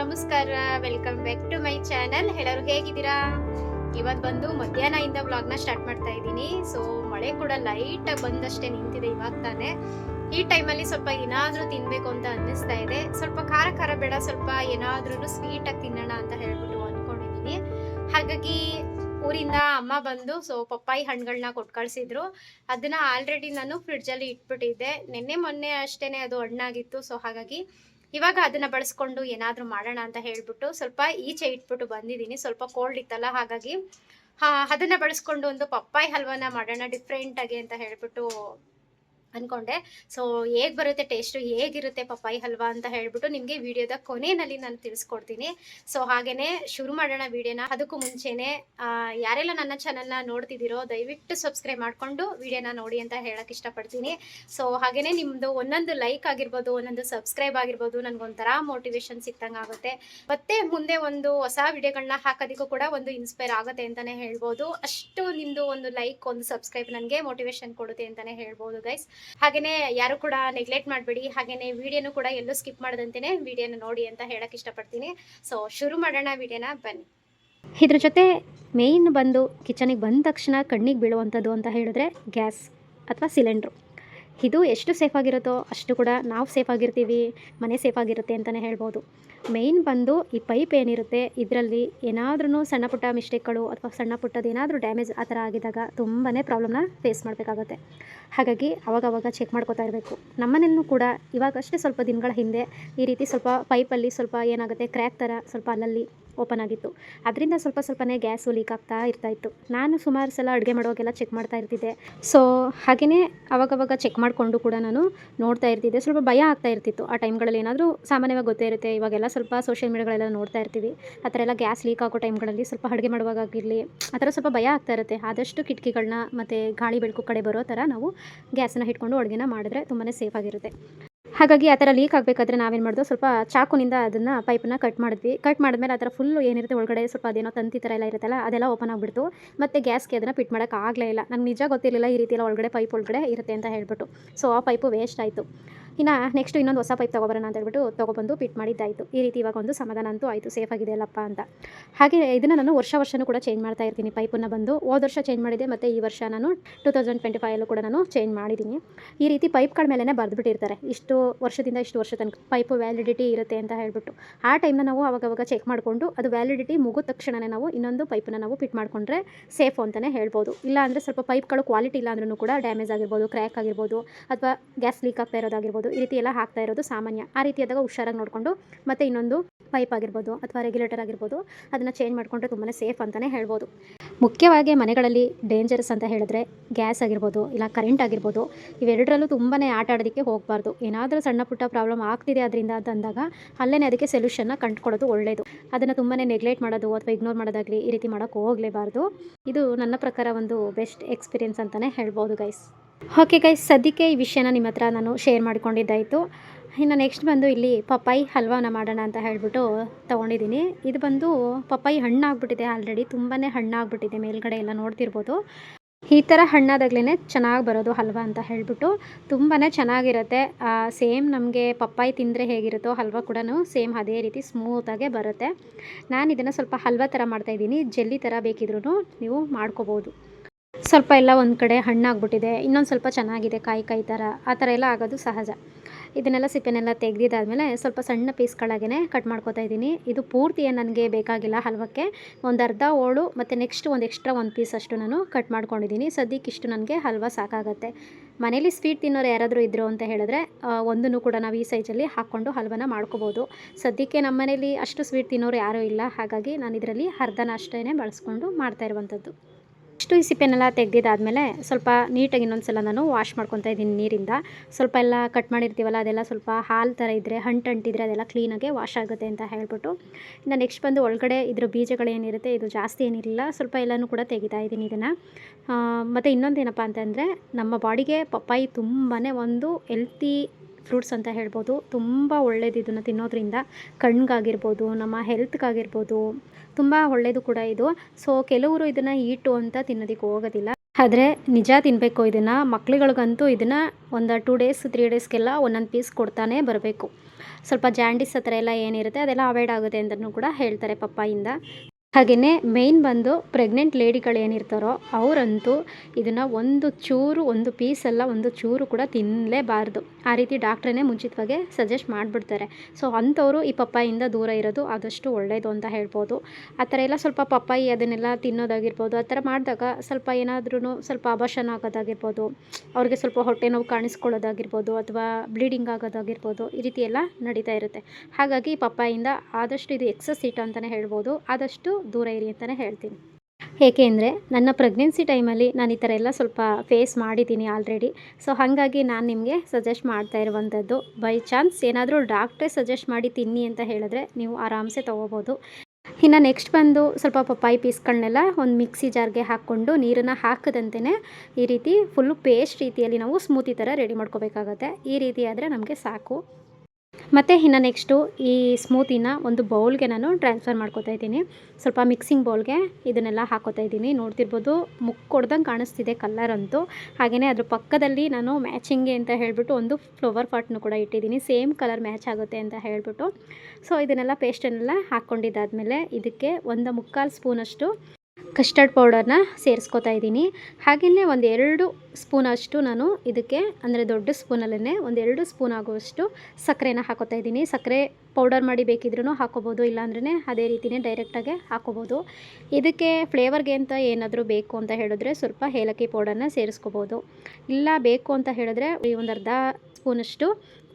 ನಮಸ್ಕಾರ welcome back to my channel ಎಲ್ಲರೂ ಹೇಗಿದ್ದೀರಾ? ಇವತ್ತು ಬಂದು ಮಧ್ಯಾಹ್ನದಿಂದ ವ್ಲಾಗ್ನ ಸ್ಟಾರ್ಟ್ ಮಾಡ್ತಾ ಇದ್ದೀನಿ. ಸೊ ಮಳೆ ಕೂಡ ಲೈಟಾಗಿ ಬಂದಷ್ಟೇ ನಿಂತಿದೆ ಇವಾಗ ತಾನೇ. ಈ ಟೈಮಲ್ಲಿ ಸ್ವಲ್ಪ ಏನಾದರೂ ತಿನ್ನಬೇಕು ಅಂತ ಅನ್ನಿಸ್ತಾ ಇದೆ. ಸ್ವಲ್ಪ ಖಾರ ಖಾರ ಬೇಡ, ಸ್ವಲ್ಪ ಏನಾದ್ರೂ ಸ್ವೀಟಾಗಿ ತಿನ್ನೋಣ ಅಂತ ಹೇಳ್ಬಿಟ್ಟು ಅಂದ್ಕೊಂಡಿದ್ದೀನಿ. ಹಾಗಾಗಿ ಊರಿಂದ ಅಮ್ಮ ಬಂದು ಸೊ ಪಪ್ಪಾಯಿ ಹಣ್ಣುಗಳನ್ನ ಕೊಟ್ಟು ಕಳಿಸಿದ್ರು. ಅದನ್ನ ಆಲ್ರೆಡಿ ನಾನು ಫ್ರಿಡ್ಜಲ್ಲಿ ಇಟ್ಬಿಟ್ಟಿದ್ದೆ. ನಿನ್ನೆ ಮೊನ್ನೆ ಅಷ್ಟೇನೆ ಅದು ಹಣ್ಣಾಗಿತ್ತು. ಸೊ ಹಾಗಾಗಿ ಇವಾಗ ಅದನ್ನ ಬಳಸ್ಕೊಂಡು ಏನಾದರೂ ಮಾಡೋಣ ಅಂತ ಹೇಳ್ಬಿಟ್ಟು ಸ್ವಲ್ಪ ಈಚೆ ಇಟ್ಬಿಟ್ಟು ಬಂದಿದ್ದೀನಿ. ಸ್ವಲ್ಪ ಕೋಲ್ಡ್ ಇತ್ತಲ್ಲ, ಹಾಗಾಗಿ, ಹಾ, ಅದನ್ನ ಬಳಸ್ಕೊಂಡು ಒಂದು ಪಪ್ಪಾಯಿ ಹಲ್ವಾನ ಮಾಡೋಣ ಡಿಫ್ರೆಂಟ್ ಆಗಿ ಅಂತ ಹೇಳ್ಬಿಟ್ಟು ಅನ್ಕೊಂಡೆ. ಸೊ ಹೇಗೆ ಬರುತ್ತೆ ಟೇಸ್ಟು ಹೇಗಿರುತ್ತೆ ಪಪ್ಪಾಯಿ ಹಲ್ವಾ ಅಂತ ಹೇಳ್ಬಿಟ್ಟು ನಿಮಗೆ ವಿಡಿಯೋದ ಕೊನೆಯಲ್ಲಿ ನಾನು ತಿಳಿಸ್ಕೊಡ್ತೀನಿ. ಸೊ ಹಾಗೇನೆ ಶುರು ಮಾಡೋಣ ವಿಡಿಯೋನ. ಅದಕ್ಕೂ ಮುಂಚೆನೆ ಯಾರೆಲ್ಲ ನನ್ನ ಚಾನಲ್ನ ನೋಡ್ತಿದ್ದೀರೋ, ದಯವಿಟ್ಟು ಸಬ್ಸ್ಕ್ರೈಬ್ ಮಾಡಿಕೊಂಡು ವಿಡಿಯೋನ ನೋಡಿ ಅಂತ ಹೇಳಕ್ ಇಷ್ಟಪಡ್ತೀನಿ. ಸೊ ಹಾಗೇನೆ ನಿಮ್ಮದು ಒಂದೊಂದು ಲೈಕ್ ಆಗಿರ್ಬೋದು, ಒಂದೊಂದು ಸಬ್ಸ್ಕ್ರೈಬ್ ಆಗಿರ್ಬೋದು, ನನಗೊಂಥರ ಮೋಟಿವೇಶನ್ ಸಿಕ್ತಂಗೆ ಆಗುತ್ತೆ. ಮತ್ತೆ ಮುಂದೆ ಒಂದು ಹೊಸ ವಿಡಿಯೋಗಳನ್ನ ಹಾಕೋದಕ್ಕೂ ಕೂಡ ಒಂದು ಇನ್ಸ್ಪೈರ್ ಆಗುತ್ತೆ ಅಂತಾನೆ ಹೇಳ್ಬೋದು. ಅಷ್ಟು ನಿಮ್ಮದು ಒಂದು ಲೈಕ್ ಒಂದು ಸಬ್ಸ್ಕ್ರೈಬ್ ನನಗೆ ಮೋಟಿವೇಶನ್ ಕೊಡುತ್ತೆ ಅಂತಾನೆ ಹೇಳ್ಬೋದು ಗೈಸ್ ಹಾಗೇನೆ ಯಾರು ಕೂಡ ನೆಗ್ಲೆಕ್ಟ್ ಮಾಡಬೇಡಿ, ಹಾಗೇನೆ ವಿಡಿಯೋನು ಕೂಡ ಎಲ್ಲೂ ಸ್ಕಿಪ್ ಮಾಡದಂತೆಯೇ ವಿಡಿಯೋನ ನೋಡಿ ಅಂತ ಹೇಳಕ್ ಇಷ್ಟಪಡ್ತೀನಿ. ಸೊ ಶುರು ಮಾಡೋಣ ವಿಡಿಯೋನ, ಬನ್ನಿ. ಇದ್ರ ಜೊತೆ ಮೇಯ್ನ್ ಬಂದು ಕಿಚನಿಗೆ ಬಂದ ತಕ್ಷಣ ಕಣ್ಣಿಗೆ ಬೀಳುವಂಥದ್ದು ಅಂತ ಹೇಳಿದ್ರೆ ಗ್ಯಾಸ್ ಅಥವಾ ಸಿಲಿಂಡ್ರು ಇದು ಎಷ್ಟು ಸೇಫ್ ಆಗಿರುತ್ತೋ ಅಷ್ಟು ಕೂಡ ನಾವು ಸೇಫ್ ಆಗಿರ್ತೀವಿ, ಮನೆ ಸೇಫ್ ಆಗಿರುತ್ತೆ ಅಂತಲೇ ಹೇಳ್ಬೋದು. ಮೇಯ್ನ್ ಬಂದು ಈ ಪೈಪ್ ಏನಿರುತ್ತೆ, ಇದರಲ್ಲಿ ಏನಾದ್ರೂ ಸಣ್ಣ ಪುಟ್ಟ ಮಿಸ್ಟೇಕ್ಗಳು ಅಥವಾ ಸಣ್ಣ ಪುಟ್ಟದ್ದು ಏನಾದರೂ ಡ್ಯಾಮೇಜ್ ಆ ಥರ ಆಗಿದಾಗ ತುಂಬಾ ಪ್ರಾಬ್ಲಮ್ನ ಫೇಸ್ ಮಾಡಬೇಕಾಗುತ್ತೆ. ಹಾಗಾಗಿ ಅವಾಗವಾಗ ಚೆಕ್ ಮಾಡ್ಕೋತಾ ಇರಬೇಕು. ನಮ್ಮನೆಯಲ್ಲೂ ಕೂಡ ಇವಾಗಷ್ಟೇ ಸ್ವಲ್ಪ ದಿನಗಳ ಹಿಂದೆ ಈ ರೀತಿ ಸ್ವಲ್ಪ ಪೈಪಲ್ಲಿ ಸ್ವಲ್ಪ ಏನಾಗುತ್ತೆ, ಕ್ರ್ಯಾಕ್ ಥರ ಸ್ವಲ್ಪ ಅಲ್ಲಲ್ಲಿ ಓಪನ್ ಆಗಿತ್ತು. ಅದರಿಂದ ಸ್ವಲ್ಪ ಸ್ವಲ್ಪನೇ ಗ್ಯಾಸು ಲೀಕ್ ಆಗ್ತಾ ಇರ್ತಾ ಇತ್ತು. ನಾನು ಸುಮಾರು ಸಲ ಅಡುಗೆ ಮಾಡುವಾಗೆಲ್ಲ ಚೆಕ್ ಮಾಡ್ತಾ ಇರ್ತಿದ್ದೆ. ಸೊ, ಹಾಗೆಯೇ ಅವಾಗವಾಗ ಚೆಕ್ ಮಾಡಿಕೊಂಡು ಕೂಡ ನಾನು ನೋಡ್ತಾ ಇರ್ತಿದ್ದೆ. ಸ್ವಲ್ಪ ಭಯ ಆಗ್ತಾ ಇರ್ತಿತ್ತು ಆ ಟೈಮ್ಗಳಲ್ಲಿ ಏನಾದರೂ ಸಾಮಾನ್ಯವಾಗಿ ಗೊತ್ತೇ ಇರುತ್ತೆ, ಇವಾಗೆಲ್ಲ ಸ್ವಲ್ಪ ಸೋಷಿಯಲ್ ಮೀಡಿಯಾಗಳೆಲ್ಲ ನೋಡ್ತಾ ಇರ್ತೀವಿ. ಆ ಥರ ಎಲ್ಲ ಗ್ಯಾಸ್ ಲೀಕ್ ಆಗೋ ಟೈಮ್ಗಳಲ್ಲಿ ಸ್ವಲ್ಪ ಅಡುಗೆ ಮಾಡುವಾಗಿರಲಿ ಆ ಥರ ಸ್ವಲ್ಪ ಭಯ ಆಗ್ತಾ ಇರುತ್ತೆ. ಆದಷ್ಟು ಕಿಟಕಿಗಳನ್ನ ಮತ್ತು ಗಾಳಿ ಬೆಳಕು ಕಡೆ ಬರೋ ಥರ ನಾವು ಗ್ಯಾಸನ್ನು ಹಿಡ್ಕೊಂಡು ಅಡುಗೆನ ಮಾಡಿದ್ರೆ ತುಂಬಾ ಸೇಫ್ ಆಗಿರುತ್ತೆ. ಹಾಗಾಗಿ ಆ ಥರ ಲೀಕ್ ಆಗಬೇಕಾದ್ರೆ ನಾವೇನು ಮಾಡಿದ್ವು ಸ್ವಲ್ಪ ಚಾಕುನಿಂದ ಅದನ್ನು ಪೈಪನ್ನು ಕಟ್ ಮಾಡಿದ್ವಿ. ಕಟ್ ಮಾಡಿದ್ಮೇಲೆ ಆ ಥರ ಫುಲ್ ಏನಿರುತ್ತೆ ಒಳಗಡೆ ಸ್ವಲ್ಪ ಅದೇನೋ ತಂತಿ ಥರ ಎಲ್ಲ ಇರುತ್ತಲ್ಲ, ಅದೆಲ್ಲ ಓಪನ್ ಆಗಿಬಿಡ್ತು. ಮತ್ತು ಗ್ಯಾಸ್ಗೆ ಅದನ್ನು ಫಿಟ್ ಮಾಡೋಕೆ ಆಗಲೇ ಇಲ್ಲ. ನಂಗೆ ನಿಜ ಗೊತ್ತಿರಲಿಲ್ಲ ಈ ರೀತಿ ಎಲ್ಲ ಒಳಗಡೆ ಪೈಪ್ ಒಳಗಡೆ ಇರುತ್ತೆ ಅಂತ ಹೇಳ್ಬಿಟ್ಟು. ಸೊ ಆ ಪೈಪು ವೇಸ್ಟ್ ಆಯಿತು. ಇನ್ನು ನೆಕ್ಸ್ಟ್ ಇನ್ನೊಂದು ಹೊಸ ಪೈಪ್ ತೊಗೊಬರೋಣ ಅಂತ ಹೇಳ್ಬಿಟ್ಟು ತೊಗೊಬಂದು ಫಿಟ್ ಮಾಡಿದ್ದಾಯಿತು. ಈ ರೀತಿ ಇವಾಗ ಒಂದು ಸಮಾಧಾನ ಅಂತೂ ಆಯಿತು ಸೇಫ್ ಆಗಿದೆ ಅಲ್ಲಪ್ಪ ಅಂತ. ಹಾಗೆ ಇದನ್ನು ನಾನು ವರ್ಷ ವರ್ಷನೂ ಕೂಡ ಚೇಂಜ್ ಮಾಡ್ತಾ ಇರ್ತೀನಿ ಪೈಪನ್ನು ಬಂದು. ಹೋದ ವರ್ಷ ಚೇಂಜ್ ಮಾಡಿದೆ, ಮತ್ತು ಈ ವರ್ಷ ನಾನು ಟೂ ತೌಸಂಡ್ ಟ್ವೆಂಟಿ ಫೈವಲ್ಲೂ ಕೂಡ ನಾನು ಚೇಂಜ್ ಮಾಡಿದ್ದೀನಿ. ಈ ರೀತಿ ಪೈಪ್ಗಳ ಮೇಲೇ ಬರೆದುಬಿಟ್ಟಿರ್ತಾರೆ. ಇಷ್ಟು ವರ್ಷದಿಂದ ಇಷ್ಟು ವರ್ಷ ತನಕ ಪೈಪ್ ವ್ಯಾಲಿಡಿಟಿ ಇರುತ್ತೆ ಅಂತ ಹೇಳ್ಬಿಟ್ಟು. ಆ ಟೈಮ್ನ ನಾವು ಅವಾಗವಾಗ ಚೆಕ್ ಮಾಡಿಕೊಂಡು, ಅದು ವ್ಯಾಲಿಡಿಟಿ ಮುಗಿದ ತಕ್ಷಣವೇ ನಾವು ಇನ್ನೊಂದು ಪೈಪನ್ನು ನಾವು ಫಿಟ್ ಮಾಡಿಕೊಂಡ್ರೆ ಸೇಫ್ ಅಂತಲೇ ಹೇಳ್ಬೋದು. ಇಲ್ಲ ಅಂದರೆ ಸ್ವಲ್ಪ ಪೈಪ್ಗಳು ಕ್ವಾಲಿಟಿ ಇಲ್ಲ ಅಂದ್ರೂ ಕೂಡ ಡ್ಯಾಮೇಜ್ ಆಗಿರ್ಬೋದು ಕ್ರ್ಯಾಕ್ ಆಗಿರ್ಬೋದು, ಅಥವಾ ಗ್ಯಾಸ್ ಲೀಕ್ ಆಗ್ತಾ ಇರೋದಾಗಿರ್ಬೋದು. ಈ ರೀತಿ ಎಲ್ಲ ಹಾಕ್ತಾ ಇರೋದು ಸಾಮಾನ್ಯ. ಆ ರೀತಿಯಾದಾಗ ಹುಷಾರಾಗಿ ನೋಡಿಕೊಂಡು ಮತ್ತು ಇನ್ನೊಂದು ಪೈಪ್ ಆಗಿರ್ಬೋದು ಅಥವಾ ರೆಗ್ಯುಲೇಟರ್ ಆಗಿರ್ಬೋದು ಅದನ್ನು ಚೇಂಜ್ ಮಾಡಿಕೊಂಡ್ರೆ ತುಂಬಾ ಸೇಫ್ ಅಂತಲೇ ಹೇಳ್ಬೋದು. ಮುಖ್ಯವಾಗಿ ಮನೆಗಳಲ್ಲಿ ಡೇಂಜರಸ್ ಅಂತ ಹೇಳಿದ್ರೆ ಗ್ಯಾಸ್ ಆಗಿರ್ಬೋದು ಇಲ್ಲ ಕರೆಂಟ್ ಆಗಿರ್ಬೋದು ಇವೆರಡರಲ್ಲೂ ತುಂಬಾ ಆಟ ಆಡೋದಕ್ಕೆ ಹೋಗಬಾರ್ದು. ಏನಾದರೂ ಸಣ್ಣ ಪುಟ್ಟ ಪ್ರಾಬ್ಲಮ್ ಆಗ್ತಿದೆ ಅದರಿಂದ ಅಂತ ಅಂದಾಗ ಅಲ್ಲೇ ಅದಕ್ಕೆ ಸೊಲ್ಯೂಷನ್ನ ಕಂಡುಕೊಳ್ಳೋದು ಒಳ್ಳೆಯದು ಅದನ್ನು ತುಂಬಾ ನೆಗ್ಲೆಕ್ಟ್ ಮಾಡೋದು ಅಥವಾ ಇಗ್ನೋರ್ ಮಾಡೋದಾಗಲಿ ಈ ರೀತಿ ಮಾಡೋಕ್ಕೆ ಹೋಗಲೇಬಾರ್ದು. ಇದು ನನ್ನ ಪ್ರಕಾರ ಒಂದು ಬೆಸ್ಟ್ ಎಕ್ಸ್ಪೀರಿಯನ್ಸ್ ಅಂತಲೇ ಹೇಳ್ಬೋದು ಗೈಸ್ ಓಕೆ ಗೈಸ್ ಸದ್ಯಕ್ಕೆ ಈ ವಿಷಯನ ನಿಮ್ಮ ಹತ್ರ ನಾನು ಶೇರ್ ಮಾಡ್ಕೊಂಡಿದ್ದಾಯಿತು. ಇನ್ನು ನೆಕ್ಸ್ಟ್ ಬಂದು ಇಲ್ಲಿ ಪಪ್ಪಾಯಿ ಹಲ್ವಾನ ಮಾಡೋಣ ಅಂತ ಹೇಳ್ಬಿಟ್ಟು ತೊಗೊಂಡಿದ್ದೀನಿ. ಇದು ಬಂದು ಪಪ್ಪಾಯಿ ಹಣ್ಣಾಗ್ಬಿಟ್ಟಿದೆ ಆಲ್ರೆಡಿ ತುಂಬಾ ಹಣ್ಣಾಗ್ಬಿಟ್ಟಿದೆ, ಮೇಲ್ಗಡೆ ಎಲ್ಲ ನೋಡ್ತಿರ್ಬೋದು. ಈ ಥರ ಹಣ್ಣಾದಾಗ್ಲೇ ಚೆನ್ನಾಗಿ ಬರೋದು ಹಲ್ವಾ ಅಂತ ಹೇಳಿಬಿಟ್ಟು ತುಂಬಾ ಚೆನ್ನಾಗಿರುತ್ತೆ. ಸೇಮ್ ನಮಗೆ ಪಪ್ಪಾಯಿ ತಿಂದರೆ ಹೇಗಿರುತ್ತೋ ಹಲ್ವಾ ಕೂಡ ಸೇಮ್ ಅದೇ ರೀತಿ ಸ್ಮೂತಾಗೆ ಬರುತ್ತೆ. ನಾನು ಇದನ್ನು ಸ್ವಲ್ಪ ಹಲ್ವಾ ಥರ ಮಾಡ್ತಾಯಿದ್ದೀನಿ ಜೆಲ್ಲಿ ಥರ ಬೇಕಿದ್ರೂ ನೀವು ಮಾಡ್ಕೋಬೋದು. ಸ್ವಲ್ಪ ಎಲ್ಲ ಒಂದು ಕಡೆ ಹಣ್ಣಾಗ್ಬಿಟ್ಟಿದೆ, ಇನ್ನೊಂದು ಸ್ವಲ್ಪ ಚೆನ್ನಾಗಿದೆ ಕಾಯಿ ಕಾಯಿ ಥರ ಆ ಥರ ಎಲ್ಲ ಆಗೋದು ಸಹಜ. ಇದನ್ನೆಲ್ಲ ಸಿಪ್ಪೆನೆಲ್ಲ ತೆಗೆದಿದ್ದಾದಮೇಲೆ ಸ್ವಲ್ಪ ಸಣ್ಣ ಪೀಸ್ಗಳಾಗೇ ಕಟ್ ಮಾಡ್ಕೊತಾ ಇದ್ದೀನಿ. ಇದು ಪೂರ್ತಿ ನನಗೆ ಬೇಕಾಗಿಲ್ಲ ಹಲ್ವಕ್ಕೆ. ಒಂದು ಅರ್ಧ ಓಳು ಮತ್ತು ನೆಕ್ಸ್ಟ್ ಒಂದು ಎಕ್ಸ್ಟ್ರಾ ಒಂದು ಪೀಸ್ ಅಷ್ಟು ನಾನು ಕಟ್ ಮಾಡ್ಕೊಂಡಿದ್ದೀನಿ. ಸದ್ಯಕ್ಕೆ ಇಷ್ಟು ನನಗೆ ಹಲ್ವ ಸಾಕಾಗತ್ತೆ. ಮನೇಲಿ ಸ್ವೀಟ್ ತಿನ್ನೋರು ಯಾರಾದರೂ ಇದ್ದರು ಅಂತ ಹೇಳಿದ್ರೆ ಒಂದನ್ನು ಕೂಡ ನಾವು ಈ ಸೈಜಲ್ಲಿ ಹಾಕ್ಕೊಂಡು ಹಲ್ವನ ಮಾಡ್ಕೋಬೋದು. ಸದ್ಯಕ್ಕೆ ನಮ್ಮ ಮನೇಲಿ ಅಷ್ಟು ಸ್ವೀಟ್ ತಿನ್ನೋರು ಯಾರೂ ಇಲ್ಲ. ಹಾಗಾಗಿ ನಾನು ಇದರಲ್ಲಿ ಅರ್ಧನ ಅಷ್ಟೇ ಬಳಸ್ಕೊಂಡು ಮಾಡ್ತಾ ಇರುವಂಥದ್ದು ಇಷ್ಟು ಈ ಸಿಪ್ಪೆನೆಲ್ಲ ತೆಗೆದಿದ್ದಾದಮೇಲೆ ಸ್ವಲ್ಪ ನೀಟಾಗಿ ಇನ್ನೊಂದು ಸಲ ನಾನು ವಾಶ್ ಮಾಡ್ಕೊತಾ ಇದ್ದೀನಿ ನೀರಿಂದ. ಸ್ವಲ್ಪ ಎಲ್ಲ ಕಟ್ ಮಾಡಿರ್ತೀವಲ್ಲ, ಅದೆಲ್ಲ ಸ್ವಲ್ಪ ಹಾಲು ಥರ ಇದ್ದರೆ ಹಂಟಂಟಿದ್ರೆ ಅದೆಲ್ಲ ಕ್ಲೀನಾಗೆ ವಾಶ್ ಆಗುತ್ತೆ ಅಂತ ಹೇಳ್ಬಿಟ್ಟು. ಇನ್ನು ನೆಕ್ಸ್ಟ್ ಬಂದು ಒಳಗಡೆ ಇದ್ರ ಬೀಜಗಳೇನಿರುತ್ತೆ ಇದು ಜಾಸ್ತಿ ಏನಿರಲಿಲ್ಲ ಸ್ವಲ್ಪ ಎಲ್ಲನೂ ಕೂಡ ತೆಗಿತಾ ಇದ್ದೀನಿ ಇದನ್ನು. ಮತ್ತು ಇನ್ನೊಂದೇನಪ್ಪ ಅಂತಂದರೆ, ನಮ್ಮ ಬಾಡಿಗೆ ಪಪ್ಪಾಯಿ ತುಂಬಾ ಒಂದು ಎಲ್ತಿ ಫ್ರೂಟ್ಸ್ ಅಂತ ಹೇಳ್ಬೋದು. ತುಂಬ ಒಳ್ಳೇದು ಇದನ್ನು ತಿನ್ನೋದ್ರಿಂದ. ಕಣ್ಗಾಗಿರ್ಬೋದು, ನಮ್ಮ ಹೆಲ್ತ್ಗಾಗಿರ್ಬೋದು, ತುಂಬ ಒಳ್ಳೆಯದು ಕೂಡ ಇದು. ಸೊ ಕೆಲವರು ಇದನ್ನು ಈಟು ಅಂತ ತಿನ್ನೋದಕ್ಕೆ ಹೋಗೋದಿಲ್ಲ. ಆದರೆ, ನಿಜ ತಿನ್ನಬೇಕು ಇದನ್ನು. ಮಕ್ಳುಗಳಿಗಂತೂ ಇದನ್ನು ಒಂದು ಟೂ ಡೇಸ್ ತ್ರೀ ಡೇಸ್ಗೆಲ್ಲ ಒಂದೊಂದು ಪೀಸ್ ಕೊಡ್ತಾನೆ ಬರಬೇಕು. ಸ್ವಲ್ಪ ಜಾಂಡಿಸ್ ಹತ್ರ ಎಲ್ಲ ಏನಿರುತ್ತೆ, ಅದೆಲ್ಲ ಅವಾಯ್ಡ್ ಆಗುತ್ತೆ ಅಂತಲೂ ಕೂಡ ಹೇಳ್ತಾರೆ ಪಪ್ಪಾಯಿಂದ. ಹಾಗೆಯೇ ಮೇಯ್ನ್ ಬಂದು ಪ್ರೆಗ್ನೆಂಟ್ ಲೇಡಿಗಳು ಏನಿರ್ತಾರೋ ಅವರಂತೂ ಇದನ್ನು ಒಂದು ಚೂರು, ಒಂದು ಪೀಸಲ್ಲ ಒಂದು ಚೂರು ಕೂಡ ತಿನ್ನಲೇಬಾರ್ದು ಆ ರೀತಿ ಡಾಕ್ಟ್ರೇ ಮುಂಚಿತವಾಗೆ ಸಜೆಸ್ಟ್ ಮಾಡಿಬಿಡ್ತಾರೆ. ಸೊ ಅಂಥವರು ಈ ಪಪ್ಪಾಯಿಂದ ದೂರ ಇರೋದು ಆದಷ್ಟು ಒಳ್ಳೆಯದು ಅಂತ ಹೇಳ್ಬೋದು. ಆ ಥರ ಎಲ್ಲ ಸ್ವಲ್ಪ ಪಪ್ಪಾಯಿ ಅದನ್ನೆಲ್ಲ ತಿನ್ನೋದಾಗಿರ್ಬೋದು. ಆ ಥರ ಮಾಡಿದಾಗ ಸ್ವಲ್ಪ ಏನಾದ್ರೂ ಸ್ವಲ್ಪ ಅಭಾಷಣ ಆಗೋದಾಗಿರ್ಬೋದು. ಅವ್ರಿಗೆ ಸ್ವಲ್ಪ ಹೊಟ್ಟೆ ನೋವು ಕಾಣಿಸ್ಕೊಳ್ಳೋದಾಗಿರ್ಬೋದು ಅಥವಾ ಬ್ಲೀಡಿಂಗ್ ಆಗೋದಾಗಿರ್ಬೋದು ಈ ರೀತಿ ಎಲ್ಲ ನಡೀತಾ ಇರುತ್ತೆ. ಹಾಗಾಗಿ ಪಪ್ಪಾಯಿಂದ ಆದಷ್ಟು ಇದು ಎಕ್ಸಸ್ ಹೀಟ್ ಅಂತಲೇ ಹೇಳ್ಬೋದು. ಆದಷ್ಟು ದೂರ ಇರಿ ಅಂತಲೇ ಹೇಳ್ತೀನಿ. ಏಕೆಂದರೆ ನನ್ನ ಪ್ರೆಗ್ನೆನ್ಸಿ ಟೈಮಲ್ಲಿ ನಾನು ಈ ಥರ ಎಲ್ಲ ಸ್ವಲ್ಪ ಫೇಸ್ ಮಾಡಿದ್ದೀನಿ ಆಲ್ರೆಡಿ ಸೊ ಹಾಗಾಗಿ ನಾನು ನಿಮಗೆ ಸಜೆಸ್ಟ್ ಮಾಡ್ತಾ ಇರುವಂಥದ್ದು ಬೈ ಚಾನ್ಸ್ ಏನಾದರೂ ಡಾಕ್ಟ್ರೇ ಸಜೆಸ್ಟ್ ಮಾಡಿ ತಿನ್ನಿ ಅಂತ ಹೇಳಿದ್ರೆ ನೀವು ಆರಾಮ್ಸೆ ತೊಗೋಬೋದು. ಇನ್ನು ನೆಕ್ಸ್ಟ್ ಬಂದು ಸ್ವಲ್ಪ ಪಪ್ಪಾಯಿ ಪೀಸ್ಗಳನ್ನೆಲ್ಲ ಒಂದು ಮಿಕ್ಸಿ ಜಾರ್ಗೆ ಹಾಕ್ಕೊಂಡು ನೀರನ್ನು ಹಾಕದಂತೆಯೇ ಈ ರೀತಿ ಫುಲ್ಲು ಪೇಸ್ಟ್ ರೀತಿಯಲ್ಲಿ ನಾವು ಸ್ಮೂತಿ ಥರ ರೆಡಿ ಮಾಡ್ಕೋಬೇಕಾಗತ್ತೆ. ಈ ರೀತಿ ಆದರೆ ನಮಗೆ ಸಾಕು. ಮತ್ತು ಇನ್ನು ನೆಕ್ಸ್ಟು ಈ ಸ್ಮೂತಿನ ಒಂದು ಬೌಲ್ಗೆ ನಾನು ಟ್ರಾನ್ಸ್ಫರ್ ಮಾಡ್ಕೋತಾ ಇದ್ದೀನಿ. ಸ್ವಲ್ಪ ಮಿಕ್ಸಿಂಗ್ ಬೌಲ್ಗೆ ಇದನ್ನೆಲ್ಲ ಹಾಕೋತಾ ಇದ್ದೀನಿ. ನೋಡ್ತಿರ್ಬೋದು ಮುಕ್ ಕೊಡ್ದಂಗೆ ಕಾಣಿಸ್ತಿದೆ ಕಲರ್ ಅಂತೂ. ಹಾಗೆಯೇ ಅದ್ರ ಪಕ್ಕದಲ್ಲಿ ನಾನು ಮ್ಯಾಚಿಂಗ್ಗೆ ಅಂತ ಹೇಳಿಬಿಟ್ಟು ಒಂದು ಫ್ಲವರ್ ಪಾಟ್ನು ಕೂಡ ಇಟ್ಟಿದ್ದೀನಿ. ಸೇಮ್ ಕಲರ್ ಮ್ಯಾಚ್ ಆಗುತ್ತೆ ಅಂತ ಹೇಳಿಬಿಟ್ಟು. ಸೊ ಇದನ್ನೆಲ್ಲ ಪೇಸ್ಟನ್ನೆಲ್ಲ ಹಾಕ್ಕೊಂಡಿದ್ದಾದಮೇಲೆ ಇದಕ್ಕೆ ಒಂದು ಮುಕ್ಕಾಲು ಸ್ಪೂನಷ್ಟು ಕಸ್ಟರ್ಡ್ ಪೌಡರ್ನ ಸೇರಿಸ್ಕೋತಾ ಇದ್ದೀನಿ. ಹಾಗೆಯೇ ಒಂದು ಎರಡು ಸ್ಪೂನಷ್ಟು ನಾನು ಇದಕ್ಕೆ, ಅಂದರೆ ದೊಡ್ಡ ಸ್ಪೂನಲ್ಲೇ ಒಂದೆರಡು ಸ್ಪೂನ್ ಆಗುವಷ್ಟು ಸಕ್ಕರೆನ ಹಾಕೋತಾ ಇದ್ದೀನಿ. ಸಕ್ಕರೆ ಪೌಡರ್ ಮಾಡಿ ಬೇಕಿದ್ರೂ ಹಾಕೋಬೋದು ಇಲ್ಲಾಂದ್ರೆ ಅದೇ ರೀತಿಯೇ ಡೈರೆಕ್ಟಾಗೆ ಹಾಕೋಬೋದು. ಇದಕ್ಕೆ ಫ್ಲೇವರ್ಗೆ ಅಂತ ಏನಾದರೂ ಬೇಕು ಅಂತ ಹೇಳಿದ್ರೆ ಸ್ವಲ್ಪ ಏಲಕ್ಕಿ ಪೌಡರ್ನ ಸೇರಿಸ್ಕೋಬೋದು. ಇಲ್ಲ ಬೇಕು ಅಂತ ಹೇಳಿದ್ರೆ ಈ ಒಂದು ಅರ್ಧ ಸ್ಪೂನಷ್ಟು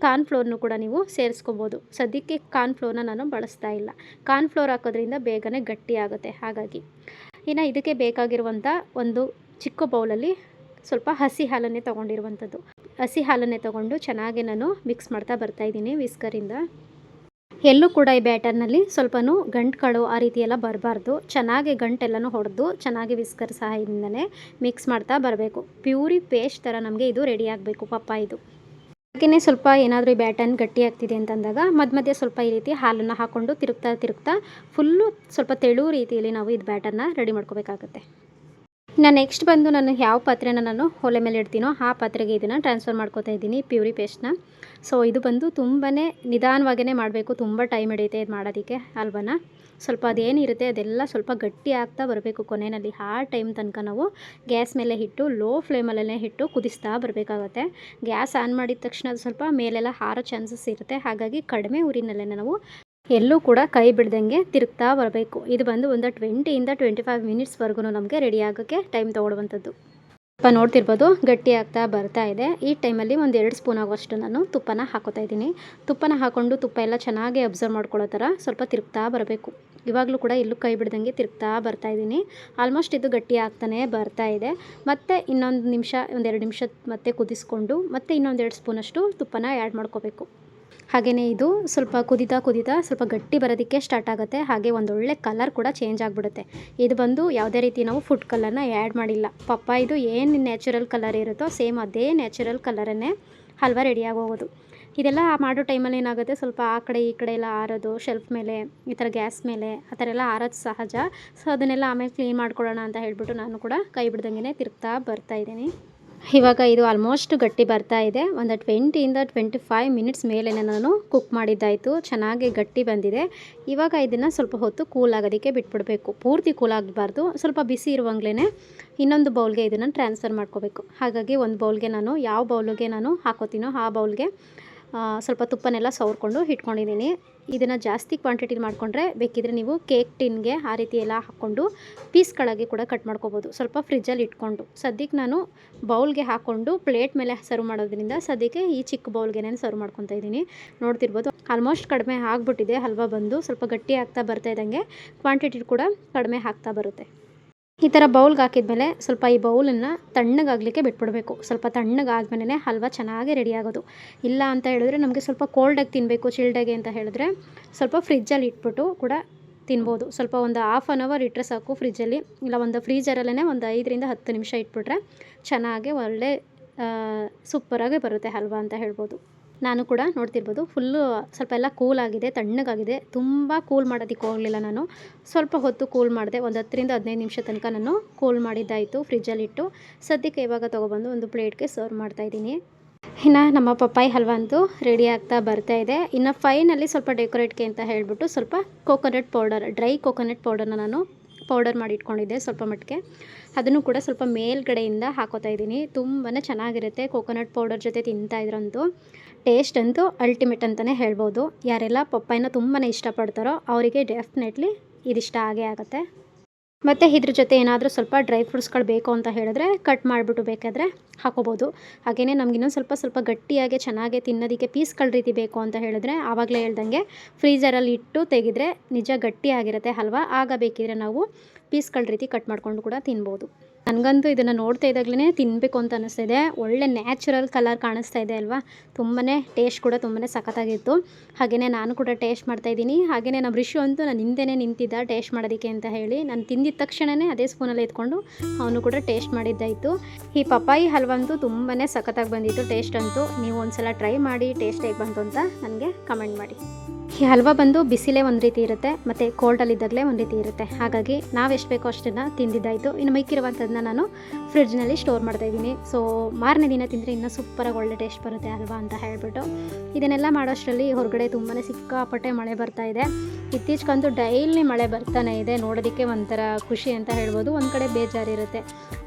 ಕಾರ್ನ್ಫ್ಲೋರ್ನು ಕೂಡ ನೀವು ಸೇರಿಸ್ಕೋಬೋದು. ಸದ್ಯಕ್ಕೆ ಕಾರ್ನ್ಫ್ಲೋರ್ನ ನಾನು ಬಳಸ್ತಾ ಇಲ್ಲ. ಕಾರ್ನ್ಫ್ಲೋರ್ ಹಾಕೋದ್ರಿಂದ ಬೇಗನೆ ಗಟ್ಟಿ ಆಗುತ್ತೆ. ಹಾಗಾಗಿ ಇನ್ನು ಇದಕ್ಕೆ ಬೇಕಾಗಿರುವಂಥ ಒಂದು ಚಿಕ್ಕ ಬೌಲಲ್ಲಿ ಸ್ವಲ್ಪ ಹಸಿ ಹಾಲನ್ನೇ ತೊಗೊಂಡಿರುವಂಥದ್ದು ಹಸಿ ಹಾಲನ್ನೇ ತೊಗೊಂಡು ಚೆನ್ನಾಗಿ ನಾನು ಮಿಕ್ಸ್ ಮಾಡ್ತಾ ಬರ್ತಾಯಿದ್ದೀನಿ ವಿಸ್ಕರಿಂದ ಎಲ್ಲೂ ಕೂಡ ಈ ಬ್ಯಾಟರ್ನಲ್ಲಿ ಸ್ವಲ್ಪನೂ ಗಂಟುಗಳು ಆ ರೀತಿ ಎಲ್ಲ ಬರಬಾರ್ದು. ಚೆನ್ನಾಗಿ ಗಂಟೆಲ್ಲನೂ ಹೊಡೆದು ಚೆನ್ನಾಗಿ ವಿಸ್ಕರ್ ಸಹಾಯದಿಂದನೇ ಮಿಕ್ಸ್ ಮಾಡ್ತಾ ಬರಬೇಕು. ಪ್ಯೂರಿ ಪೇಸ್ಟ್ ಥರ ನಮಗೆ ಇದು ರೆಡಿ ಆಗಬೇಕು ಪಪ್ಪ ಇದು. ಹಾಗೆಯೇ ಸ್ವಲ್ಪ ಏನಾದರೂ ಬ್ಯಾಟನ್ ಗಟ್ಟಿ ಆಗ್ತಿದೆ ಅಂತಂದಾಗ ಮಧ್ಯ ಮಧ್ಯೆ ಸ್ವಲ್ಪ ಈ ರೀತಿ ಹಾಲನ್ನು ಹಾಕ್ಕೊಂಡು ತಿರುಗ್ತಾ ತಿರುಗ್ತಾ ಫುಲ್ಲು ಸ್ವಲ್ಪ ತೆಳು ರೀತಿಯಲ್ಲಿ ನಾವು ಇದು ಬ್ಯಾಟನ್ನ ರೆಡಿ ಮಾಡ್ಕೋಬೇಕಾಗುತ್ತೆ. ಇನ್ನು ನೆಕ್ಸ್ಟ್ ಬಂದು ನಾನು ಯಾವ ಪಾತ್ರೆನ ನಾನು ಒಲೆ ಮೇಲೆ ಇಡ್ತೀನೋ ಆ ಪಾತ್ರೆಗೆ ಇದನ್ನು ಟ್ರಾನ್ಸ್ಫರ್ ಮಾಡ್ಕೋತಾ ಇದ್ದೀನಿ ಪ್ಯೂರಿ ಪೇಸ್ಟ್ನ ಸೊ ಇದು ಬಂದು ತುಂಬಾ ನಿಧಾನವಾಗೇ ಮಾಡಬೇಕು, ತುಂಬ ಟೈಮ್ ಹಿಡಿಯುತ್ತೆ ಇದು ಮಾಡೋದಕ್ಕೆ ಅಲ್ವನ ಸ್ವಲ್ಪ ಅದೇನಿರುತ್ತೆ ಅದೆಲ್ಲ ಸ್ವಲ್ಪ ಗಟ್ಟಿ ಆಗ್ತಾ ಬರಬೇಕು ಕೊನೆಯಲ್ಲಿ. ಆ ಟೈಮ್ ತನಕ ನಾವು ಗ್ಯಾಸ್ ಮೇಲೆ ಇಟ್ಟು ಲೋ ಫ್ಲೇಮಲ್ಲೇ ಇಟ್ಟು ಕುದಿಸ್ತಾ ಬರಬೇಕಾಗತ್ತೆ. ಗ್ಯಾಸ್ ಆನ್ ಮಾಡಿದ ತಕ್ಷಣ ಅದು ಸ್ವಲ್ಪ ಮೇಲೆಲ್ಲ ಹಾರೋ ಚಾನ್ಸಸ್ ಇರುತ್ತೆ. ಹಾಗಾಗಿ ಕಡಿಮೆ ಊರಿನಲ್ಲೇ ನಾವು ಎಲ್ಲೂ ಕೂಡ ಕೈ ಬಿಡ್ದಂಗೆ ತಿರುಗ್ತಾ ಬರಬೇಕು. ಇದು ಬಂದು ಒಂದು ಟ್ವೆಂಟಿಯಿಂದ ಟ್ವೆಂಟಿ ಫೈವ್ ಮಿನಿಟ್ಸ್ವರೆಗೂ ನಮಗೆ ರೆಡಿ ಆಗೋಕ್ಕೆ ಟೈಮ್ ತೊಗೊಳ್ಳುವಂಥದ್ದು. ತುಪ್ಪ ನೋಡ್ತಿರ್ಬೋದು, ಗಟ್ಟಿ ಆಗ್ತಾ ಬರ್ತಾ ಇದೆ. ಈ ಟೈಮಲ್ಲಿ ಒಂದು ಎರಡು ಸ್ಪೂನ್ ಆಗುವಷ್ಟು ನಾನು ತುಪ್ಪನ ಹಾಕೋತಾ ಇದ್ದೀನಿ. ತುಪ್ಪನ ಹಾಕೊಂಡು ತುಪ್ಪ ಎಲ್ಲ ಚೆನ್ನಾಗಿ ಅಬ್ಸರ್ವ್ ಮಾಡ್ಕೊಳ್ಳೋ ಥರ ಸ್ವಲ್ಪ ತಿರುಗ್ತಾ ಬರಬೇಕು. ಇವಾಗಲೂ ಕೂಡ ಎಲ್ಲೂ ಕೈ ಬಿಡ್ದಂಗೆ ತಿರುಗ್ತಾ ಬರ್ತಾ ಇದ್ದೀನಿ. ಆಲ್ಮೋಸ್ಟ್ ಇದು ಗಟ್ಟಿ ಆಗ್ತಾನೆ ಬರ್ತಾ ಇದೆ. ಮತ್ತು ಇನ್ನೊಂದು ನಿಮಿಷ ಒಂದೆರಡು ನಿಮಿಷ ಮತ್ತೆ ಕುದಿಸ್ಕೊಂಡು ಮತ್ತೆ ಇನ್ನೊಂದೆರಡು ಸ್ಪೂನಷ್ಟು ತುಪ್ಪನ ಆ್ಯಡ್ ಮಾಡ್ಕೋಬೇಕು. ಹಾಗೆಯೇ ಇದು ಸ್ವಲ್ಪ ಕುದಿತಾ ಕುದಿತಾ ಸ್ವಲ್ಪ ಗಟ್ಟಿ ಬರೋದಕ್ಕೆ ಸ್ಟಾರ್ಟ್ ಆಗುತ್ತೆ. ಹಾಗೆ ಒಂದೊಳ್ಳೆ ಕಲರ್ ಕೂಡ ಚೇಂಜ್ ಆಗಿಬಿಡುತ್ತೆ. ಇದು ಬಂದು ಯಾವುದೇ ರೀತಿ ನಾವು ಫುಡ್ ಕಲರ್ನ ಆ್ಯಡ್ ಮಾಡಿಲ್ಲ. ಪಪ್ಪ ಇದು ಏನು ನ್ಯಾಚುರಲ್ ಕಲರ್ ಇರುತ್ತೋ ಸೇಮ್ ಅದೇ ನ್ಯಾಚುರಲ್ ಕಲರನ್ನೇ ಹಲ್ವಾ ರೆಡಿ ಹೋಗೋದು ಇದೆಲ್ಲ ಮಾಡೋ ಟೈಮಲ್ಲಿ ಏನಾಗುತ್ತೆ? ಸ್ವಲ್ಪ ಆ ಕಡೆ ಈ ಕಡೆ ಎಲ್ಲ ಆರೋದು ಶೆಲ್ಫ್ ಮೇಲೆ, ಈ ಥರ ಗ್ಯಾಸ್ ಮೇಲೆ, ಆ ಥರ ಎಲ್ಲ ಆರೋದು ಸಹಜ. ಸೊ ಅದನ್ನೆಲ್ಲ ಆಮೇಲೆ ಕ್ಲೀನ್ ಮಾಡ್ಕೊಳ್ಳೋಣ ಅಂತ ಹೇಳಿಬಿಟ್ಟು ನಾನು ಕೂಡ ಕೈ ಬಿಡ್ದಂಗೆ ತಿರುಗ್ತಾ ಬರ್ತಾ ಇದ್ದೀನಿ. ಇವಾಗ ಇದು ಆಲ್ಮೋಸ್ಟ್ ಗಟ್ಟಿ ಬರ್ತಾ ಇದೆ. ಒಂದು ಟ್ವೆಂಟಿಯಿಂದ ಟ್ವೆಂಟಿ ಫೈವ್ ಮಿನಿಟ್ಸ್ ಮೇಲೆ ನಾನು ಕುಕ್ ಮಾಡಿದ್ದಾಯಿತು. ಚೆನ್ನಾಗಿ ಗಟ್ಟಿ ಬಂದಿದೆ. ಇವಾಗ ಇದನ್ನು ಸ್ವಲ್ಪ ಹೊತ್ತು ಕೂಲ್ ಆಗೋದಕ್ಕೆ ಬಿಟ್ಬಿಡಬೇಕು. ಪೂರ್ತಿ ಕೂಲ್ ಆಗಬಾರ್ದು. ಸ್ವಲ್ಪ ಬಿಸಿ ಇರುವಂಗ್ಲೇ ಇನ್ನೊಂದು ಬೌಲ್ಗೆ ಇದನ್ನು ಟ್ರಾನ್ಸ್ಫರ್ ಮಾಡ್ಕೋಬೇಕು. ಹಾಗಾಗಿ ಒಂದು ಬೌಲ್ಗೆ ನಾನು ಯಾವ ಬೌಲ್ಗೆ ನಾನು ಹಾಕೋತೀನೋ ಆ ಬೌಲ್ಗೆ ಸ್ವಲ್ಪ ತುಪ್ಪನೆಲ್ಲ ಸವರ್ಕೊಂಡು ಇಟ್ಕೊಂಡಿದ್ದೀನಿ. ಇದನ್ನು ಜಾಸ್ತಿ ಕ್ವಾಂಟಿಟಿ ಮಾಡಿಕೊಂಡ್ರೆ ಬೇಕಿದ್ರೆ ನೀವು ಕೇಕ್ ಟಿನ್ಗೆ ಆ ರೀತಿ ಎಲ್ಲ ಹಾಕ್ಕೊಂಡು ಪೀಸ್ಗಳಾಗಿ ಕೂಡ ಕಟ್ ಮಾಡ್ಕೋಬೋದು. ಸ್ವಲ್ಪ ಫ್ರಿಜ್ಜಲ್ಲಿ ಇಟ್ಕೊಂಡು. ಸದ್ಯಕ್ಕೆ ನಾನು ಬೌಲ್ಗೆ ಹಾಕ್ಕೊಂಡು ಪ್ಲೇಟ್ ಮೇಲೆ ಸರ್ವ್ ಮಾಡೋದ್ರಿಂದ ಸದ್ಯಕ್ಕೆ ಈ ಚಿಕ್ಕ ಬೌಲ್ಗೆ ನಾನು ಸರ್ವ್ ಮಾಡ್ಕೊತಾ ಇದ್ದೀನಿ. ನೋಡ್ತಿರ್ಬೋದು ಆಲ್ಮೋಸ್ಟ್ ಕಡಿಮೆ ಆಗಿಬಿಟ್ಟಿದೆ, ಹಲ್ವಾ ಬಂದು ಸ್ವಲ್ಪ ಗಟ್ಟಿ ಆಗ್ತಾ ಬರ್ತಾ ಇದ್ದಂಗೆ ಕ್ವಾಂಟಿಟಿ ಕೂಡ ಕಡಿಮೆ ಆಗ್ತಾ ಬರುತ್ತೆ. ಈ ಥರ ಬೌಲ್ಗೆ ಹಾಕಿದ್ಮೇಲೆ ಸ್ವಲ್ಪ ಈ ಬೌಲನ್ನು ತಣ್ಣಗಾಗಲಿಕ್ಕೆ ಬಿಟ್ಬಿಡಬೇಕು. ಸ್ವಲ್ಪ ತಣ್ಣಗಾದ್ಮೇಲೆ ಹಲ್ವಾ ಚೆನ್ನಾಗಿ ರೆಡಿ ಆಗೋದು. ಇಲ್ಲ ಅಂತ ಹೇಳಿದ್ರೆ ನಮಗೆ ಸ್ವಲ್ಪ ಕೋಲ್ಡಾಗಿ ತಿನ್ನಬೇಕು ಚಿಲ್ಡಾಗಿ ಅಂತ ಹೇಳಿದ್ರೆ ಸ್ವಲ್ಪ ಫ್ರಿಜ್ಜಲ್ಲಿ ಇಟ್ಬಿಟ್ಟು ಕೂಡ ತಿನ್ಬೋದು. ಸ್ವಲ್ಪ ಒಂದು ಹಾಫ್ ಆನ್ ಅವರ್ ಇಟ್ಟರೆ ಸಾಕು ಫ್ರಿಜ್ಜಲ್ಲಿ ಇಲ್ಲ ಒಂದು ಫ್ರೀಜರಲ್ಲೇ ಒಂದು ಐದರಿಂದ ಹತ್ತು ನಿಮಿಷ ಇಟ್ಬಿಟ್ರೆ ಚೆನ್ನಾಗಿ ಒಳ್ಳೆ ಸೂಪರಾಗಿ ಬರುತ್ತೆ ಹಲ್ವಾ ಅಂತ ಹೇಳ್ಬೋದು. ನಾನು ಕೂಡ ನೋಡ್ತಿರ್ಬೋದು. ಫುಲ್ಲು ಸ್ವಲ್ಪ ಎಲ್ಲ ಕೂಲ್ ಆಗಿದೆ, ತಣ್ಣಗಾಗಿದೆ. ತುಂಬ ಕೂಲ್ ಮಾಡೋದಕ್ಕೆ ಹೋಗಲಿಲ್ಲ ನಾನು. ಸ್ವಲ್ಪ ಹೊತ್ತು ಕೂಲ್ ಮಾಡಿದೆ. ಒಂದು ಹತ್ತರಿಂದ ಹದಿನೈದು ನಿಮಿಷ ತನಕ ನಾನು ಕೂಲ್ ಮಾಡಿದ್ದಾಯಿತು ಫ್ರಿಜ್ಜಲ್ಲಿಟ್ಟು ಸದ್ಯಕ್ಕೆ ಇವಾಗ ತೊಗೊಬಂದು ಒಂದು ಪ್ಲೇಟ್ಗೆ ಸರ್ವ್ ಮಾಡ್ತಾಯಿದ್ದೀನಿ ಇನ್ನು ನಮ್ಮ ಪಪ್ಪಾಯಿ ಹಲ್ವ ಅಂತೂ ರೆಡಿ ಆಗ್ತಾ ಬರ್ತಾ ಇದೆ. ಇನ್ನು ಫೈನಲ್ಲಿ ಸ್ವಲ್ಪ ಡೆಕೋರೇಟ್ಗೆ ಅಂತ ಹೇಳಿಬಿಟ್ಟು ಸ್ವಲ್ಪ ಕೋಕೋನಟ್ ಪೌಡರ್ ಡ್ರೈ ಕೋಕೋನಟ್ ಪೌಡರ್ನ ನಾನು ಪೌಡರ್ ಮಾಡಿ ಇಟ್ಕೊಂಡಿದ್ದೆ ಸ್ವಲ್ಪ ಮಟ್ಟಿಗೆ. ಅದನ್ನು ಕೂಡ ಸ್ವಲ್ಪ ಮೇಲ್ಗಡೆಯಿಂದ ಹಾಕೋತಾ ಇದ್ದೀನಿ. ತುಂಬಾ ಚೆನ್ನಾಗಿರುತ್ತೆ ಕೋಕೋನಟ್ ಪೌಡರ್ ಜೊತೆ ತಿಂತಾ ಇದ್ರಂತೂ. ಟೇಸ್ಟ್ ಅಂತೂ ಅಲ್ಟಿಮೇಟ್ ಅಂತಲೇ ಹೇಳ್ಬೋದು. ಯಾರೆಲ್ಲ ಪಪ್ಪಾಯಿನ ತುಂಬಾ ಇಷ್ಟಪಡ್ತಾರೋ ಅವರಿಗೆ ಡೆಫಿನೆಟ್ಲಿ ಇದಿಷ್ಟ ಆಗೇ ಆಗುತ್ತೆ. ಮತ್ತು ಇದ್ರ ಜೊತೆ ಏನಾದರೂ ಸ್ವಲ್ಪ ಡ್ರೈ ಫ್ರೂಟ್ಸ್ಗಳು ಬೇಕು ಅಂತ ಹೇಳಿದ್ರೆ ಕಟ್ ಮಾಡಿಬಿಟ್ಟು ಬೇಕಾದರೆ ಹಾಕೋಬೋದು. ಹಾಗೆಯೇ ನಮ್ಗೆ ಇನ್ನೊಂದು ಸ್ವಲ್ಪ ಸ್ವಲ್ಪ ಗಟ್ಟಿಯಾಗಿ ಚೆನ್ನಾಗಿ ತಿನ್ನೋದಕ್ಕೆ ಪೀಸ್ಗಳ ರೀತಿ ಬೇಕು ಅಂತ ಹೇಳಿದ್ರೆ ಆವಾಗಲೇ ಹೇಳ್ದಂಗೆ ಫ್ರೀಜರಲ್ಲಿ ಇಟ್ಟು ತೆಗೆದ್ರೆ ನಿಜ ಗಟ್ಟಿಯಾಗಿರುತ್ತೆ ಹಲ್ವಾ ಆಗ ಬೇಕಿದ್ರೆ ನಾವು ಪೀಸ್ಗಳ ರೀತಿ ಕಟ್ ಮಾಡಿಕೊಂಡು ಕೂಡ ತಿನ್ಬೋದು. ನನಗಂತೂ ಇದನ್ನು ನೋಡ್ತಾ ಇದ್ದಾಗಲೇ ತಿನ್ನಬೇಕು ಅಂತ ಅನ್ನಿಸ್ತಿದೆ ಒಳ್ಳೆ ನ್ಯಾಚುರಲ್ ಕಲರ್ ಕಾಣಿಸ್ತಾ ಇದೆ ಅಲ್ವಾ? ತುಂಬಾ ಟೇಸ್ಟ್ ಕೂಡ ತುಂಬಾ ಸಖತ್ತಾಗಿತ್ತು. ಹಾಗೆಯೇ ನಾನು ಕೂಡ ಟೇಸ್ಟ್ ಮಾಡ್ತಾ ಇದ್ದೀನಿ. ಹಾಗೆಯೇ ನಮ್ಮ ರಿಷು ಅಂತೂ ನಾನು ಹಿಂದೆನೇ ನಿಂತಿದ್ದ ಟೇಸ್ಟ್ ಮಾಡೋದಕ್ಕೆ ಅಂತ ಹೇಳಿ ನಾನು ತಿಂದಿದ ತಕ್ಷಣವೇ ಅದೇ ಸ್ಪೂನಲ್ಲಿ ಎತ್ಕೊಂಡು ಅವನು ಕೂಡ ಟೇಸ್ಟ್ ಮಾಡಿದ್ದಾಯಿತು. ಈ ಪಪ್ಪಾಯಿ ಹಲ್ವಂತೂ ತುಂಬಾ ಸಖತ್ತಾಗಿ ಬಂದಿತ್ತು ಟೇಸ್ಟ್ ಅಂತೂ. ನೀವು ಒಂದ್ಸಲ ಟ್ರೈ ಮಾಡಿ, ಟೇಸ್ಟ್ ಹೇಗೆ ಬಂತು ಅಂತ ನನಗೆ ಕಮೆಂಟ್ ಮಾಡಿ. ಈ ಹಲ್ವ ಬಂದು ಬಿಸಿಲೇ ಒಂದು ರೀತಿ ಇರುತ್ತೆ, ಮತ್ತು ಕೋಲ್ಡಲ್ಲಿದ್ದಾಗಲೇ ಒಂದು ರೀತಿ ಇರುತ್ತೆ. ಹಾಗಾಗಿ ನಾವು ಎಷ್ಟು ಬೇಕೋ ಅಷ್ಟನ್ನು ತಿಂದಿದ್ದಾಯಿತು ಇನ್ನು ಮೈಕಿರುವಂಥದ್ದನ್ನ ನಾನು ಫ್ರಿಡ್ಜ್ನಲ್ಲಿ ಸ್ಟೋರ್ ಮಾಡ್ತಾ ಇದ್ದೀನಿ. ಸೊ ಮಾರನೇ ದಿನ ತಿಂದರೆ ಇನ್ನೂ ಸೂಪರಾಗಿ ಒಳ್ಳೆ ಟೇಸ್ಟ್ ಬರುತ್ತೆ ಹಲ್ವಾ ಅಂತ ಹೇಳಿಬಿಟ್ಟು. ಇದನ್ನೆಲ್ಲ ಮಾಡೋಷ್ಟರಲ್ಲಿ ಹೊರಗಡೆ ತುಂಬಾ ಸಿಕ್ಕಾಪಟ್ಟೆ ಮಳೆ ಬರ್ತಾ ಇದೆ. ಇತ್ತೀಚೆಗಂತೂ ಡೈಲಿ ಮಳೆ ಬರ್ತಾನೆ ಇದೆ. ನೋಡೋದಕ್ಕೆ ಒಂಥರ ಖುಷಿ ಅಂತ ಹೇಳ್ಬೋದು. ಒಂದು ಕಡೆ ಬೇಜಾರಿರುತ್ತೆ.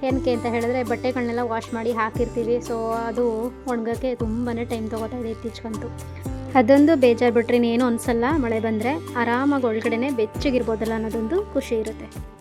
ಏನಕ್ಕೆ ಅಂತ ಹೇಳಿದ್ರೆ ಬಟ್ಟೆಗಳನ್ನೆಲ್ಲ ವಾಶ್ ಮಾಡಿ ಹಾಕಿರ್ತೀವಿ. ಸೊ ಅದು ಒಣಗೋಕ್ಕೆ ತುಂಬಾ ಟೈಮ್ ತೊಗೋತಾ ಇದೆ ಇತ್ತೀಚೆಗಂತೂ. ಅದೊಂದು ಬೇಜಾರು ಬಿಟ್ರೆ ಇನ್ನೇನು ಅನ್ಸಲ್ಲ ಮಳೆ ಬಂದರೆ ಆರಾಮಾಗಿ ಒಳಗಡೆನೆ ಬೆಚ್ಚಗಿರ್ಬೋದಲ್ಲ ಅನ್ನೋದೊಂದು ಖುಷಿ ಇರುತ್ತೆ.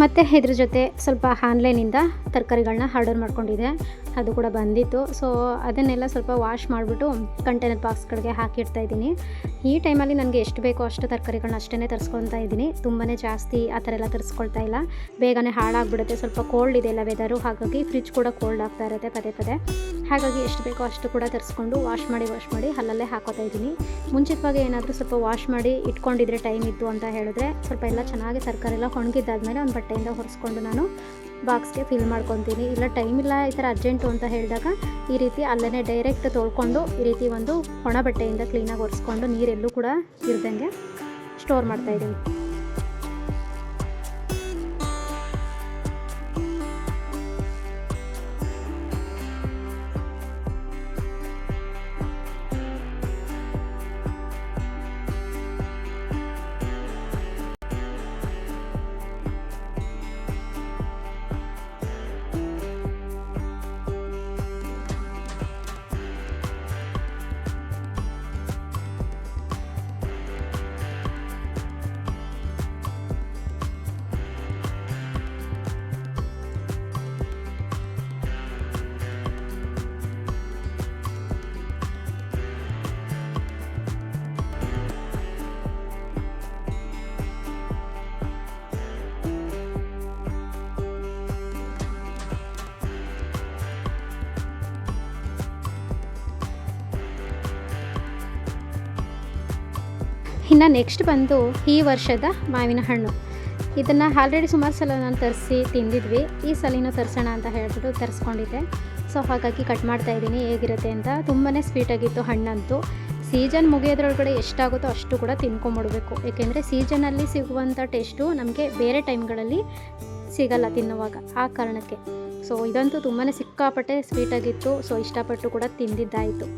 ಮತ್ತು ಇದ್ರ ಜೊತೆ ಸ್ವಲ್ಪ ಆನ್ಲೈನಿಂದ ತರಕಾರಿಗಳನ್ನ ಆರ್ಡರ್ ಮಾಡ್ಕೊಂಡಿದ್ದೆ. ಅದು ಕೂಡ ಬಂದಿತ್ತು. ಸೊ ಅದನ್ನೆಲ್ಲ ಸ್ವಲ್ಪ ವಾಶ್ ಮಾಡಿಬಿಟ್ಟು ಕಂಟೈನರ್ ಬಾಕ್ಸ್ಗಳಿಗೆ ಹಾಕಿಡ್ತಾ ಇದ್ದೀನಿ. ಈ ಟೈಮಲ್ಲಿ ನನಗೆ ಎಷ್ಟು ಬೇಕೋ ಅಷ್ಟು ತರಕಾರಿಗಳನ್ನ ಅಷ್ಟೇ ತರಿಸ್ಕೊತಾ ಇದ್ದೀನಿ. ತುಂಬಾ ಜಾಸ್ತಿ ಆ ಥರ ಎಲ್ಲ ತರಿಸ್ಕೊಳ್ತಾ ಇಲ್ಲ. ಬೇಗನೆ ಹಾಳಾಗ್ಬಿಡುತ್ತೆ. ಸ್ವಲ್ಪ ಕೋಲ್ಡ್ ಇದೆ ಎಲ್ಲ ವೆದರು ಹಾಗಾಗಿ ಫ್ರಿಜ್ ಕೂಡ ಕೋಲ್ಡ್ ಆಗ್ತಾ ಇರುತ್ತೆ ಪದೇ ಪದೇ. ಹಾಗಾಗಿ ಎಷ್ಟು ಬೇಕೋ ಅಷ್ಟು ಕೂಡ ತರಿಸ್ಕೊಂಡು ವಾಶ್ ಮಾಡಿ ವಾಶ್ ಮಾಡಿ ಅಲ್ಲಲ್ಲೇ ಹಾಕೋತಾ ಇದ್ದೀನಿ. ಮುಂಚಿತವಾಗಿ ಏನಾದರೂ ಸ್ವಲ್ಪ ವಾಶ್ ಮಾಡಿ ಇಟ್ಕೊಂಡಿದ್ರೆ ಟೈಮ್ ಇತ್ತು ಅಂತ ಹೇಳಿದ್ರೆ ಸ್ವಲ್ಪ ಎಲ್ಲ ಚೆನ್ನಾಗಿ ತರಕಾರಿ ಎಲ್ಲ ಒಣಗಿದ್ದಾದ್ಮೇಲೆ ಒಂದು ಬಟ್ಟೆಯಿಂದ ಹೊರಿಸ್ಕೊಂಡು ನಾನು ಬಾಕ್ಸ್ಗೆ ಫಿಲ್ ಮಾಡ್ಕೊತೀನಿ. ಇಲ್ಲ ಟೈಮ್ ಇಲ್ಲ ಈ ಥರ ಅರ್ಜೆಂಟು ಅಂತ ಹೇಳಿದಾಗ ಈ ರೀತಿ ಅಲ್ಲೇ ಡೈರೆಕ್ಟ್ ತೊಳ್ಕೊಂಡು ಈ ರೀತಿ ಒಂದು ಒಣ ಬಟ್ಟೆಯಿಂದ ಕ್ಲೀನಾಗಿ ಒರೆಸ್ಕೊಂಡು ನೀರೆಲ್ಲೂ ಕೂಡ ಇರ್ದಂಗೆ ಸ್ಟೋರ್ ಮಾಡ್ತಾಯಿದ್ದೀನಿ ಇನ್ನು ನೆಕ್ಸ್ಟ್ ಬಂದು ಈ ವರ್ಷದ ಮಾವಿನ ಹಣ್ಣು. ಇದನ್ನು ಆಲ್ರೆಡಿ ಸುಮಾರು ಸಲ ನಾನು ತರಿಸಿ ತಿಂದಿದ್ವಿ. ಈ ಸಲಿನೂ ತರಿಸೋಣ ಅಂತ ಹೇಳ್ಬಿಟ್ಟು ತರಿಸ್ಕೊಂಡಿದ್ದೆ. ಸೊ ಹಾಗಾಗಿ ಕಟ್ ಮಾಡ್ತಾ ಇದ್ದೀನಿ. ಹೇಗಿರುತ್ತೆ ಅಂತ ತುಂಬಾ ಸ್ವೀಟಾಗಿತ್ತು ಹಣ್ಣಂತೂ. ಸೀಸನ್ ಮುಗಿಯೋದ್ರೊಳಗಡೆ ಎಷ್ಟಾಗುತ್ತೋ ಅಷ್ಟು ಕೂಡ ತಿನ್ಕೊಂಬಿಡ್ಬೇಕು. ಏಕೆಂದರೆ ಸೀಸನಲ್ಲಿ ಸಿಗುವಂಥ ಟೇಸ್ಟು ನಮಗೆ ಬೇರೆ ಟೈಮ್ಗಳಲ್ಲಿ ಸಿಗಲ್ಲ ತಿನ್ನುವಾಗ ಆ ಕಾರಣಕ್ಕೆ. ಸೊ ಇದಂತೂ ತುಂಬಾ ಸಿಕ್ಕಾಪಟ್ಟೆ ಸ್ವೀಟಾಗಿತ್ತು ಸೊ ಇಷ್ಟಪಟ್ಟು ಕೂಡ ತಿಂದಿದ್ದಾಯಿತು.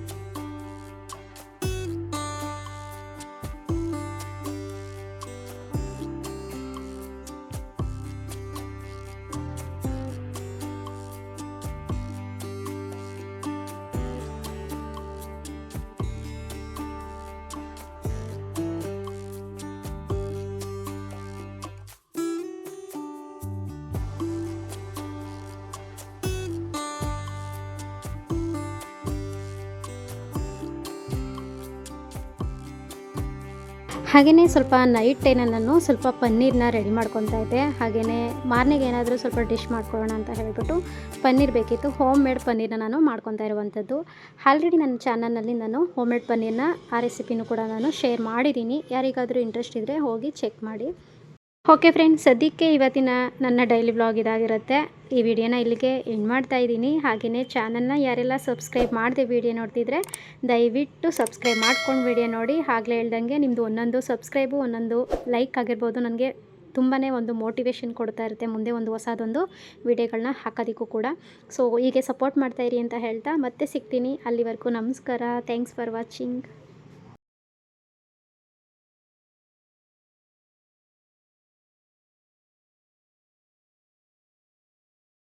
ಹಾಗೆಯೇ ಸ್ವಲ್ಪ ನೈಟ್ ಟೈನಲ್ಲಿ ನಾನು ಸ್ವಲ್ಪ ಪನ್ನೀರ್ನ ರೆಡಿ ಮಾಡ್ಕೊತಾ ಇದ್ದೆ. ಹಾಗೆಯೇ ಮಾರ್ನಿಗೆ ಏನಾದರೂ ಸ್ವಲ್ಪ ಡಿಶ್ ಮಾಡ್ಕೊಳ್ಳೋಣ ಅಂತ ಹೇಳಿಬಿಟ್ಟು ಪನ್ನೀರ್ ಬೇಕಿತ್ತು. ಹೋಮ್ ಮೇಡ್ ಪನ್ನೀರ್ನ ನಾನು ಮಾಡ್ಕೊತಾ ಇರುವಂಥದ್ದು. ಆಲ್ರೆಡಿ ನನ್ನ ಚಾನಲ್ನಲ್ಲಿ ನಾನು ಹೋಮ್ ಮೇಡ್ ಪನ್ನೀರ್ನ ಆ ರೆಸಿಪಿನೂ ಕೂಡ ನಾನು ಶೇರ್ ಮಾಡಿದ್ದೀನಿ. ಯಾರಿಗಾದರೂ ಇಂಟ್ರೆಸ್ಟ್ ಇದ್ದರೆ ಹೋಗಿ ಚೆಕ್ ಮಾಡಿ. ಓಕೆ ಫ್ರೆಂಡ್ಸ್ ಸದ್ಯಕ್ಕೆ ಇವತ್ತಿನ ನನ್ನ ಡೈಲಿ ಬ್ಲಾಗ್ ಇದಾಗಿರುತ್ತೆ. ಈ ವಿಡಿಯೋನ ಇಲ್ಲಿಗೆ ಎಂಡ್ ಮಾಡ್ತಾ ಇದ್ದೀನಿ. ಹಾಗೆಯೇ ಚಾನಲ್ನ ಯಾರೆಲ್ಲ ಸಬ್ಸ್ಕ್ರೈಬ್ ಮಾಡಿದೆ ವಿಡಿಯೋ ನೋಡ್ತಿದ್ರೆ, ದಯವಿಟ್ಟು ಸಬ್ಸ್ಕ್ರೈಬ್ ಮಾಡ್ಕೊಂಡು ವಿಡಿಯೋ ನೋಡಿ. ಆಗಲೇ ಹೇಳ್ದಂಗೆ ನಿಮ್ಮದು ಒಂದೊಂದು ಸಬ್ಸ್ಕ್ರೈಬು ಒಂದೊಂದು ಲೈಕ್ ಆಗಿರ್ಬೋದು. ನನಗೆ ತುಂಬಾ ಒಂದು ಮೋಟಿವೇಶನ್ ಕೊಡ್ತಾ ಇರುತ್ತೆ ಮುಂದೆ ಒಂದು ಹೊಸದೊಂದು ವಿಡಿಯೋಗಳನ್ನ ಹಾಕೋದಕ್ಕೂ ಕೂಡ. ಸೊ ಹೀಗೆ ಸಪೋರ್ಟ್ ಮಾಡ್ತಾಯಿರಿ ಅಂತ ಹೇಳ್ತಾ ಮತ್ತೆ ಸಿಗ್ತೀನಿ. ಅಲ್ಲಿವರೆಗೂ ನಮಸ್ಕಾರ. Thanks for watching